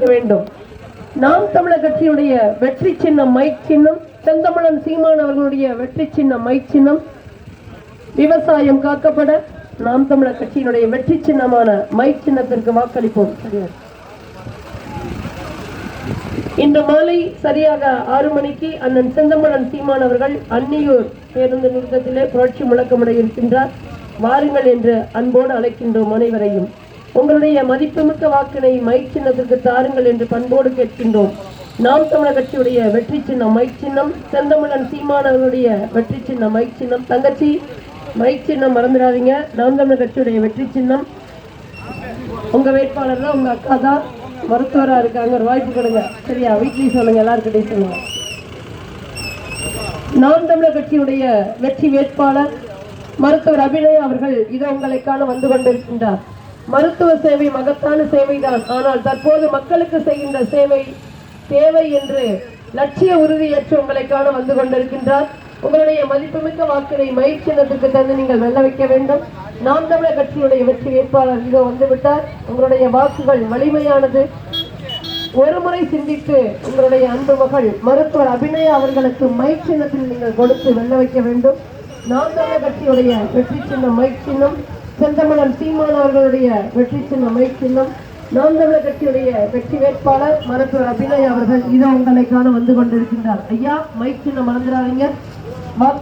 வேண்டும். நாம் தமிழர் கட்சியுடைய வெற்றி சின்னம் மை சின்னம் செந்தமிழன் சீமான் அவர்களுடைய வெற்றி சின்னம் மை சின்னம். விவசாயம் காக்கப்பட நாம் தமிழர் கட்சியினுடைய வெற்றி சின்னமான மை சின்னத்திற்கு வாக்களிப்போம். இன்று மாலை சரியாக ஆறு மணிக்கு அண்ணன் செந்தமிழன் சீமான் அவர்கள் அன்னியூர் பேருந்து நிறுத்தத்திலே புரட்சி முழக்கமடைய இருக்கின்றார். வாருங்கள் என்று அன்போடு அழைக்கின்றோம் அனைவரையும். உங்களுடைய மதிப்புமிக்க வாக்கினை மைக் சின்னத்திற்கு தாருங்கள் என்று பண்போடு கேட்கின்றோம். நாம் தமிழர் கட்சியுடைய வெற்றி சின்னம் மைக் சின்னம் செந்தமிழன் சீமானவர்களுடைய வெற்றி சின்னம் மைக் சின்னம். தங்கச்சி மைக் சின்னம் மறந்துடாதீங்க. நாம் தமிழர் கட்சியுடைய வெற்றி சின்னம். உங்க வேட்பாளர் தான் உங்க அக்கா தான். மருத்துவரா இருக்காங்க. ஒரு வாய்ப்பு கொடுங்க. சரியா? வீட்லயும் சொல்லுங்க. எல்லாருக்கிட்டையும் சொல்லுங்க. நாம் தமிழர் கட்சியுடைய வெற்றி வேட்பாளர் மருத்துவர் அபிநய் அவர்கள் இதோ உங்களுக்கான வந்து கொண்டிருக்கின்றார். மருத்துவ சேவை மகத்தான சேவைதான் ஆனால் தற்போது மக்களுக்கு செய்கின்ற சேவை தேவை என்று லட்சிய உறுதியேற்று காண வந்து கொண்டிருக்கின்றார். உங்களுடைய மதிப்புமிக்க வாக்கினை மயிர் சின்னத்துக்கு தந்து நீங்கள் வெல்ல வைக்க வேண்டும். நாம் தமிழர் கட்சியுடைய வெற்றி வேட்பாளர் இதோ வந்துவிட்டார். உங்களுடைய வாக்குகள் வலிமையானது. ஒரு முறை சிந்தித்து உங்களுடைய அன்பு மகள் மருத்துவர் அபிநயா அவர்களுக்கு மைக் சின்னத்தில் நீங்கள் கொடுத்து வெல்ல வைக்க வேண்டும். நாம் தமிழர் கட்சியுடைய வெற்றி சின்னம் மைக் சின்னம். செந்தமிழன் சீமான் அவர்களுடைய வெற்றி சின்னம் மை சின்னம். நாம் தமிழர் கட்சியுடைய வெற்றி வேட்பாளர் மருத்துவர் அபிநய் அவர்கள் இதோ உங்களை காண வந்து கொண்டிருக்கின்றார். ஐயா மைக் சின்னம் மறந்துடாதீங்க. வாக்கு